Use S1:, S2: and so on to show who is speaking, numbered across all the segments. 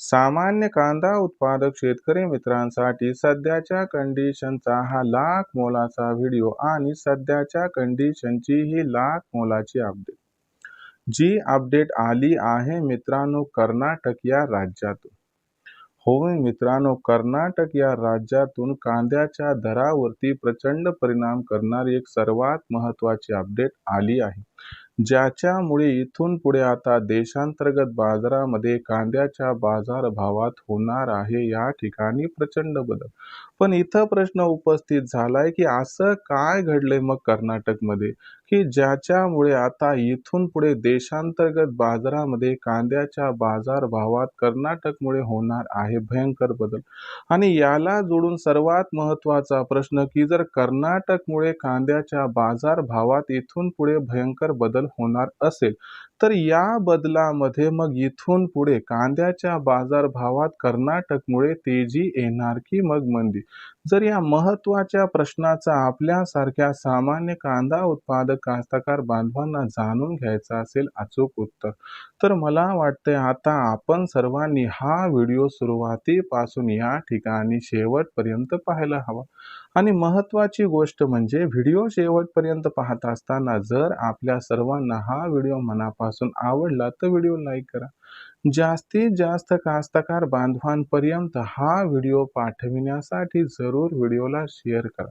S1: सामान्य कांदा उत्पादक शेतकरी मित्रांसाठी सध्याच्या कंडिशनचा हा लाख मोलाचा व्हिडिओ आणि सध्याच्या कंडिशनची ही लाख मोलाची अपडेट जी अपडेट आली आहे मित्रांनो कर्नाटक या राज्यातून. होय मित्रांनो कर्नाटक या राज्यातून कांद्याच्या दरावरती प्रचंड परिणाम करणारी एक सर्वात महत्त्वाची अपडेट आली आहे. ज्याच्यामुळे इथून पुढे आता देशांतर्गत बाजारामध्ये कांद्याच्या बाजारभावात होणार आहे या ठिकाणी प्रचंड बदल. पण इथं प्रश्न उपस्थित झालाय की असं काय घडलंय मग कर्नाटकमध्ये? की ज्याच्यामुळे आता इथून पुढे देशांतर्गत बाजारामध्ये कांद्याच्या बाजारभावात कर्नाटकमुळे होणार आहे भयंकर बदल. आणि याला जोडून सर्वात महत्त्वाचा प्रश्न की जर कर्नाटकमुळे कांद्याच्या बाजारभावात इथून पुढे भयंकर बदल होणार असेल तर या बदलामध्ये मग इथून पुढे कांद्याच्या बाजारभावात कर्नाटकमुळे तेजी येणार की मग मंदी? जर या महत्त्वाच्या प्रश्नाचा आपल्यासारख्या सामान्य कांदा उत्पादक कास्तकार बांधवांना जाणून घ्यायचा असेल अचूक उत्तर. तर मला वाटते आता आपण सर्वांनी हा व्हिडिओ सुरुवातीपासून या ठिकाणी शेवटपर्यंत पाहायला हवा. आणि महत्त्वाची गोष्ट म्हणजे व्हिडिओ शेवटपर्यंत पाहत असताना जर आपल्या सर्वांना हा व्हिडिओ मनापासून आवडला तर व्हिडिओ लाईक करा. जास्तीत जास्त कास्तकार बांधवांपर्यंत हा व्हिडिओ पाठविण्यासाठी जरूर व्हिडिओला शेअर करा.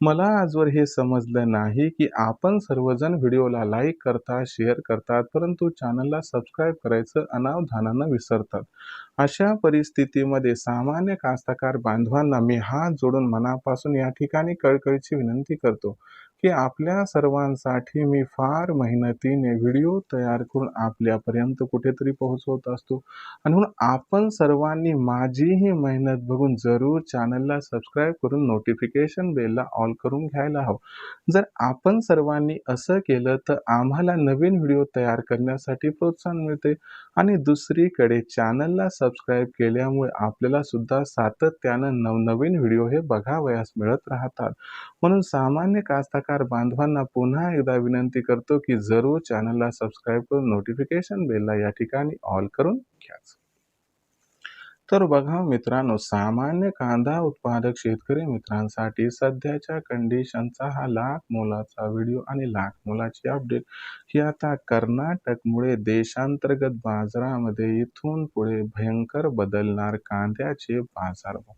S1: मला आजवर हे समजलं नाही की आपण सर्वजण व्हिडिओला लाईक करता शेअर करतात परंतु चॅनलला सबस्क्राईब करायचं अनावधानानं विसरतात. अशा परिस्थितीमध्ये सामान्य कास्तकार बांधवांना मी हात जोडून मनापासून या ठिकाणी कळकळीची विनंती करतो. की आपल्या सर्वांसाठी मी फार मेहनतीने व्हिडिओ तयार करून आपल्यापर्यंत कुठेतरी पोहोचवत असतो. आणि म्हणून आपण सर्वांनी माझीही मेहनत बघून जरूर चॅनलला सबस्क्राईब करून नोटिफिकेशन बेलला ऑल करून घ्यायला हवं. जर आपण सर्वांनी असं केलं तर आम्हाला नवीन व्हिडिओ तयार करण्यासाठी प्रोत्साहन मिळते आणि दुसरीकडे चॅनलला सबस्क्राईब केल्यामुळे आपल्याला सुद्धा सातत्यानं नवनवीन व्हिडिओ हे बघावयास मिळत राहतात. म्हणून सामान्य कास्ताकार बांधवांना पुन्हा एकदा विनंती करतो की जरूर चॅनलला सबस्क्राईब करून नोटिफिकेशन बेलला या ठिकाणी ऑल करून घ्याच तर बघा मित्रांनो सामान्य कांदा उत्पादक शेतकरी मित्रांसाठी सध्याच्या कंडिशनचा हा लाख मोलाचा व्हिडिओ आणि लाख मोलाची अपडेट ही आता कर्नाटकमुळे देशांतर्गत बाजारामध्ये इथून पुढे भयंकर बदलणार कांद्याचे बाजारभाव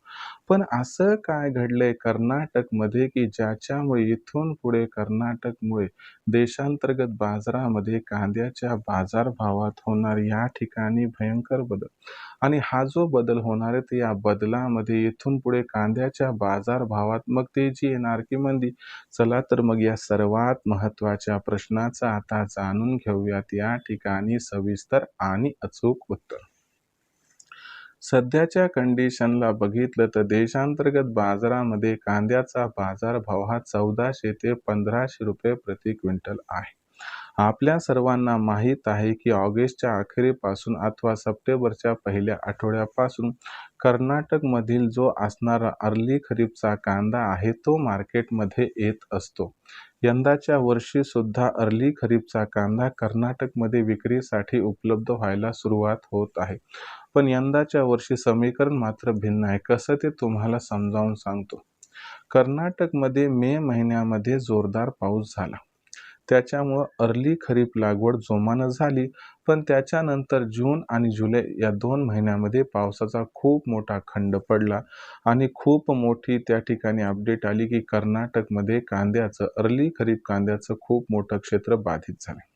S1: पण असं काय घडलंय कर्नाटकमध्ये की ज्याच्यामुळे इथून पुढे कर्नाटकमुळे देशांतर्गत बाजारामध्ये कांद्याच्या बाजारभावात होणार या ठिकाणी भयंकर बदल? आणि हा जो बदल होणार आहेत. या बदलामध्ये इथून पुढे कांद्याच्या बाजारभावात मग तेजी येणार की मंदी? चला तर मग या सर्वात महत्त्वाच्या प्रश्नाचा आता जाणून घेऊयात. या ठिकाणी सविस्तर आणि अचूक उत्तर. सध्याच्या कंडिशनला बघितलं तर देशांतर्गत बाजारामध्ये कांद्याचा बाजारभाव हा चौदाशे ते पंधराशे रुपये प्रति क्विंटल आहे. आपल्या सर्वांना माहीत आहे की ऑगस्टच्या अखेरीपासून अथवा सप्टेंबरच्या पहिल्या आठवड्यापासून कर्नाटकमधील जो असणारा अर्ली खरीपचा कांदा आहे तो मार्केटमध्ये येत असतो. यंदाच्या वर्षी सुद्धा अर्ली खरीपचा कांदा कर्नाटकमध्ये विक्रीसाठी उपलब्ध व्हायला सुरुवात होत आहे. पण यंदाच्या वर्षी समीकरण मात्र भिन्न आहे कसं ते तुम्हाला समजावून सांगतो. कर्नाटकमध्ये मे महिन्यामध्ये जोरदार पाऊस झाला. त्याच्यामुळं अर्ली खरीप लागवड जोमानं झाली. पण त्याच्यानंतर जून आणि जुलै या दोन महिन्यामध्ये पावसाचा खूप मोठा खंड पडला. आणि खूप मोठी त्या ठिकाणी अपडेट आली की कर्नाटकमध्ये कांद्याचं अर्ली खरीप कांद्याचं खूप मोठं क्षेत्र बाधित झाले.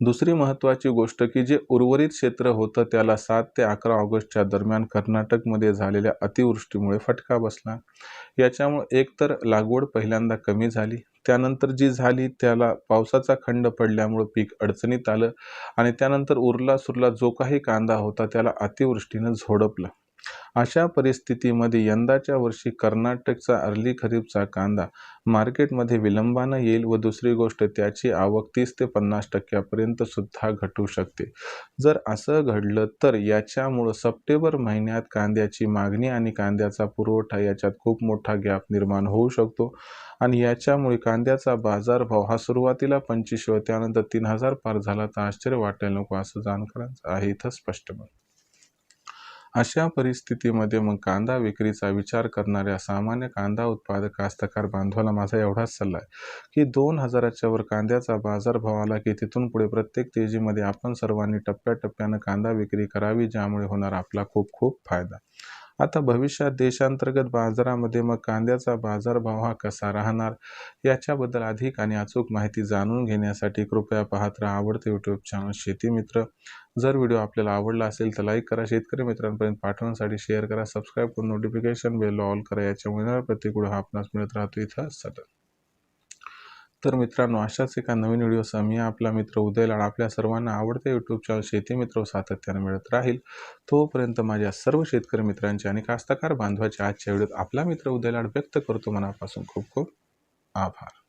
S1: दुसरी महत्त्वाची गोष्ट की जे उर्वरित क्षेत्र होतं त्याला सात ते अकरा ऑगस्टच्या दरम्यान कर्नाटकमध्ये झालेल्या अतिवृष्टीमुळे फटका बसला. याच्यामुळे एकतर लागवड पहिल्यांदा कमी झाली त्यानंतर जी झाली त्याला पावसाचा खंड पडल्यामुळं पीक अडचणीत आलं आणि त्यानंतर उरला सुरला जो काही कांदा होता त्याला अतिवृष्टीनं झोडपलं. अशा परिस्थितीमध्ये यंदाच्या वर्षी कर्नाटकचा अर्ली खरीपचा कांदा मार्केटमध्ये विलंबानं येईल व दुसरी गोष्ट त्याची आवक तीस ते पन्नास टक्क्यापर्यंत सुद्धा घटू शकते. जर असं घडलं तर याच्यामुळं सप्टेंबर महिन्यात कांद्याची मागणी आणि कांद्याचा पुरवठा याच्यात खूप मोठा गॅप निर्माण होऊ शकतो आणि याच्यामुळे कांद्याचा बाजारभाव हा सुरुवातीला पंचवीसशे व त्यानंतर तीन हजार पार झाला तर आश्चर्य वाटायला नको असं जाणकारांचं आहे. इथं स्पष्ट अशा परिस्थितीमध्ये मग कांदा विक्रीचा विचार करणाऱ्या सामान्य कांदा उत्पादक कास्तकार बांधवाला माझा एवढाच सल्ला आहे की दोन हजाराच्या वर कांद्याचा बाजारभाव आला की तिथून पुढे प्रत्येक तेजीमध्ये आपण सर्वांनी टप्प्याटप्प्यानं कांदा विक्री करावी ज्यामुळे होणार आपला खूप खूप फायदा. आता भविष्यात देशांतर्गत बाजारामध्ये मग कांद्याचा बाजारभाव हा कसा राहणार याच्याबद्दल अधिक आणि अचूक माहिती जाणून घेण्यासाठी कृपया पाहत राहा आवडते यूट्यूब चॅनल शेती मित्र. जर व्हिडिओ आपल्याला आवडला असेल तर लाईक करा शेतकरी मित्रांपर्यंत पाठवण्यासाठी शेअर करा सबस्क्राईब करून नोटिफिकेशन बेल ऑल करा याच्यामुळे येणारा प्रत्येक व्हिडिओ हा आपणास मिळत राहतो इथं सतत. तर मित्रांनो अशाच एका नवीन व्हिडिओसह मी आपला मित्र उदय लाड आपल्या सर्वांना आवडते यूट्यूब चॅनल शेती मित्र सातत्याने मिळत राहील. तोपर्यंत माझ्या सर्व शेतकरी मित्रांचे आणि कास्तकार बांधवाच्या आजच्या व्हिडिओत आपला मित्र उदय लाड व्यक्त करतो. मनापासून खूप खूप आभार.